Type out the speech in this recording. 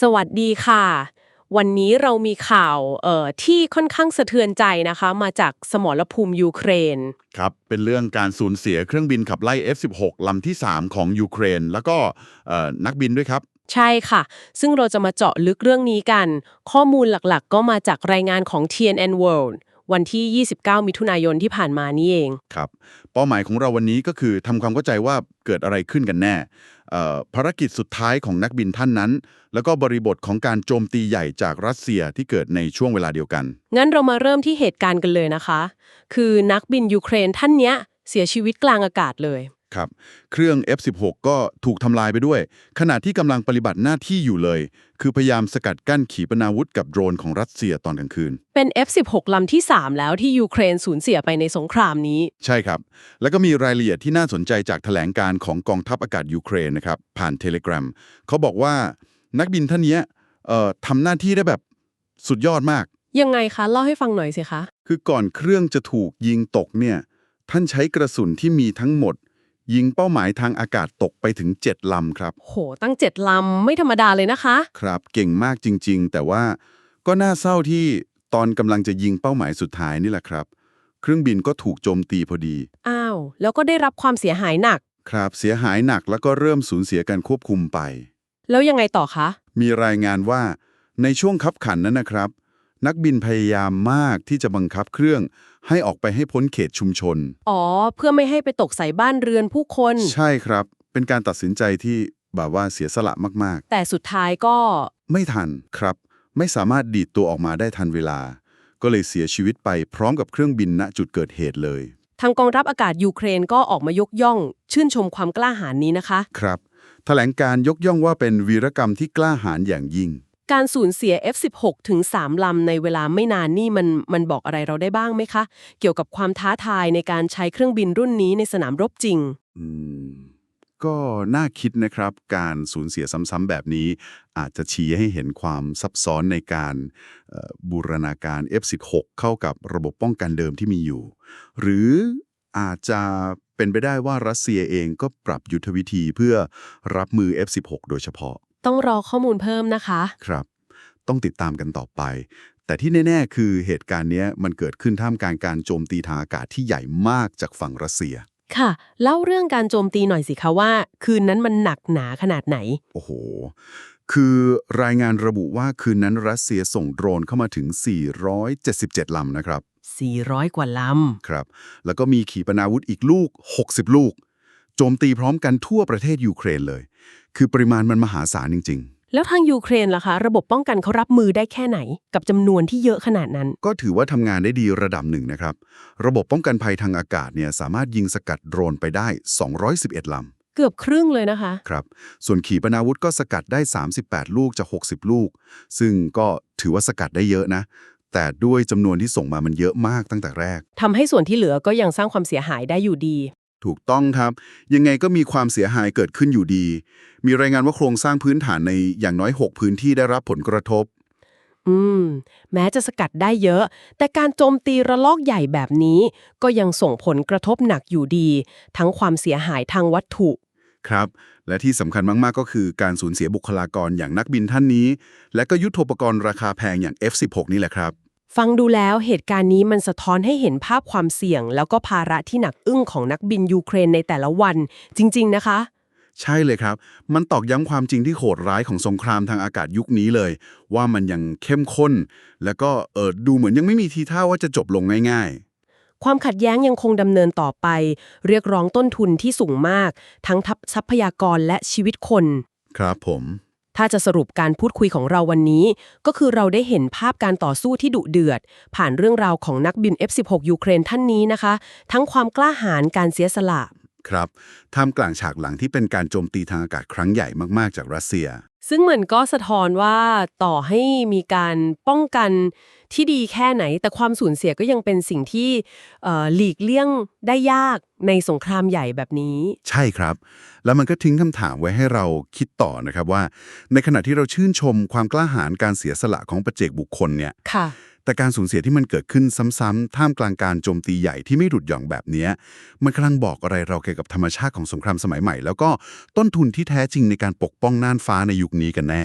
สวัสดีค่ะ วันนี้เรามีข่าวเอ่อที่ค่อนข้างสะเทือนใจนะคะ มาจากสมรภูมิยูเครน ครับ เป็นเรื่องการสูญเสียเครื่องบินขับไล่ F-16 ลำที่ 3 ของยูเครน แล้วก็เอ่อนักบินด้วยครับ ใช่ค่ะ ซึ่งเราจะมาเจาะลึกเรื่องนี้กัน ข้อมูลหลักๆ ก็มาจากรายงานของ TNN World วันที่ 29 มิถุนายนที่ผ่านมานี่เอง ครับ เป้าหมายของเราวันนี้ก็คือทำความเข้าใจว่าเกิดอะไรขึ้นกันแน่เอ่อ ภารกิจสุดท้ายของนักบินท่านนั้น แล้วก็บริบทของการโจมตีใหญ่จากรัสเซียที่เกิดในช่วงเวลาเดียวกัน งั้นเรามาเริ่มที่เหตุการณ์กันเลยนะคะ คือนักบินยูเครนท่านเนี้ยเสียชีวิตกลางอากาศเลย ครับ เครื่อง F-16 ก็ถูกทำลายไปด้วย ขณะที่กำลังปฏิบัติหน้าที่อยู่เลย คือพยายามสกัดกั้นขีปนาวุธกับโดรนของรัสเซียตอนกลางคืน เป็น F16 ลำที่ 3 แล้วที่ยูเครนสูญเสียไปในสงครามนี้ ใช่ครับ แล้วก็มีรายละเอียดที่น่าสนใจจากแถลงการของกองทัพอากาศยูเครนนะครับ ผ่านเทเลกราฟเขาบอกว่านักบินท่านเนี้ยเอ่อทำหน้าที่ได้แบบสุดยอดมาก ยังไงคะเล่าให้ฟังหน่อยสิคะ คือก่อนเครื่องจะถูกยิงตกเนี่ยท่านใช้กระสุนที่มีทั้งหมด ยิงเป้าหมายทางอากาศตกไปถึง 7 ลำครับ โห ตั้งเจ็ดลำ ไม่ธรรมดาเลยนะคะ ครับเก่งมากจริง ๆ แต่ว่าก็น่าเศร้าที่ตอนกำลังจะยิงเป้าหมายสุดท้ายนี่แหละครับ เครื่องบินก็ถูกโจมตีพอดี อ้าว แล้วก็ได้รับความเสียหายหนัก ครับเสียหายหนักแล้วก็เริ่มสูญเสียการควบคุมไป แล้วยังไงต่อคะ มีรายงานว่าในช่วงคับขันนั้นนะครับ นักบินพยายามมากที่จะบังคับเครื่องให้ออกไปให้พ้นเขตชุมชน อ๋อ เพื่อไม่ให้ไปตกใส่บ้านเรือนผู้คน ใช่ครับ เป็นการตัดสินใจที่แบบว่าเสียสละมากแต่สุดท้ายก็ๆไม่ทันครับ ไม่สามารถดีดตัวออกมาได้ทันเวลา ก็เลยเสียชีวิตไปพร้อมกับเครื่องบินณจุดเกิดเหตุเลย ทางกองทัพอากาศยูเครนก็ออกมายกย่อง ชื่นชมความกล้าหาญนี้นะคะ ครับ แถลงการยกย่องว่าเป็นวีรกรรมที่กล้าหาญอย่างยิ่ง การสูญเสีย F16 ถึง 3 ลำในเวลาไม่นานนี่มันมันบอกอะไรเราได้บ้างไหมคะ เกี่ยวกับความท้าทายในการใช้เครื่องบินรุ่นนี้ในสนามรบจริงอืมก็น่าคิดนะครับ การสูญเสียซ้ำๆแบบนี้ อาจจะชี้ให้เห็นความซับซ้อนในการบูรณาการ F16 เข้ากับระบบป้องกันเดิมที่มีอยู่ หรืออาจจะเป็นไปได้ว่ารัสเซียเองก็ปรับยุทธวิธีเพื่อรับมือ F16 โดยเฉพาะ ต้องรอข้อมูลเพิ่มนะคะ ครับ ต้องติดตามกันต่อไป แต่ที่แน่ ๆ คือเหตุการณ์เนี้ยมันเกิดขึ้นท่ามกลางการโจมตีทางอากาศที่ใหญ่มากจากฝั่งรัสเซีย ค่ะ เล่าเรื่องการโจมตีหน่อยสิคะว่า คืนนั้นมันหนักหนาขนาดไหน โอ้โห คือรายงานระบุว่าคืนนั้นรัสเซียส่งโดรนเข้ามาถึง 477 ลำนะครับ 400 กว่าลครับ แล้วก็มีขีปนาวุธอีกลูก 60 ลูก โจมตีพร้อมกันทั่วประเทศยูเครนเลย คือปริมาณมันมหาศาลจริงำแล้วทางยูเครนล่ะคะ ระบบป้องกันเขารับมือได้แค่ไหน กับจำนวนที่เยอะขนาดนั้นๆก็ถือว่าทำงานได้ดีระดับหนึ่งนะครับ ระบบป้องกันภัยทางอากาศเนี่ยสามารถยิงสกัดโดรนไปได้ 211ลำ เกือบครึ่งเลยนะคะ ครับ ส่วนขีปนาวุธก็สกัดได้ 38 ลูกจาก 60 ลูก ซึ่งก็ถือว่าสกัดได้เยอะนะ แต่ด้วยจำนวนที่ส่งมามันเยอะมากตั้งแต่แรก ทำให้ส่วนที่เหลือก็ยังสร้างความเสียหายได้อยู่ดี ถูกต้องครับ ยังไงก็มีความเสียหายเกิดขึ้นอยู่ดี มีรายงานว่าโครงสร้างพื้นฐานในอย่างน้อย 6 พื้นที่ได้รับผลกระทบ อืม แม้จะสกัดได้เยอะ แต่การโจมตีระลอกใหญ่แบบนี้ ก็ยังส่งผลกระทบหนักอยู่ดี ทั้งความเสียหายทางวัตถุครับ และที่สำคัญมาก ๆ ก็คือการสูญเสียบุคลากรอย่างนักบินท่านนี้ และก็ยุทโธปกรณ์ราคาแพงอย่าง F16 นี่แหละครับ ฟังดูแล้วเหตุการณ์นี้มันสะท้อนให้เห็นภาพความเสี่ยง แล้วก็ภาระที่หนักอึ้งของนักบินยูเครนในแต่ละวัน จริง ๆ นะคะ ใช่เลยครับ มันตอกย้ำความจริงที่โหดร้ายของสงครามทางอากาศยุคนี้เลย ว่ามันยังเข้มข้น แล้วก็เออดูเหมือนยังไม่มีทีท่าว่าจะจบลงง่ายความขัดแย้งยังคงดำเนินต่อไป เรียกร้องต้นทุนที่สูงมาก ทั้งทัพทรัพยากรและชีวิตคนๆครับผม ถ้าจะสรุปการพูดคุยของเราวันนี้ ก็คือเราได้เห็นภาพการต่อสู้ที่ดุเดือด ผ่านเรื่องราวของนักบิน F16 ยูเครนท่านนี้นะคะ ทั้งความกล้าหาญการเสียสละ ครับท่ามกลางฉากหลังที่เป็นการโจมตีทางอากาศครั้งใหญ่มาก ๆ จากรัสเซีย ซึ่งมันก็สะท้อนว่าต่อให้มีการป้องกันที่ดีแค่ไหน แต่ความสูญเสียก็ยังเป็นสิ่งที่เอ่อหลีกเลี่ยงได้ยากในสงครามใหญ่แบบนี้ ใช่ครับ แล้วมันก็ทิ้งคำถามไว้ให้เราคิดต่อนะครับว่า ในขณะที่เราชื่นชมความกล้าหาญการเสียสละของประเจกบุคคลเนี่ยค่ะ แต่การสูญเสียที่มันเกิดขึ้นซ้ำๆท่ามกลางการโจมตีใหญ่ที่ไม่หลุดหย่อนแบบนี้ มันกำลังบอกอะไรเราเกี่ยวกับธรรมชาติของสงครามสมัยใหม่ แล้วก็ต้นทุนที่แท้จริงในการปกป้องน่านฟ้าในยุคนี้กันแน่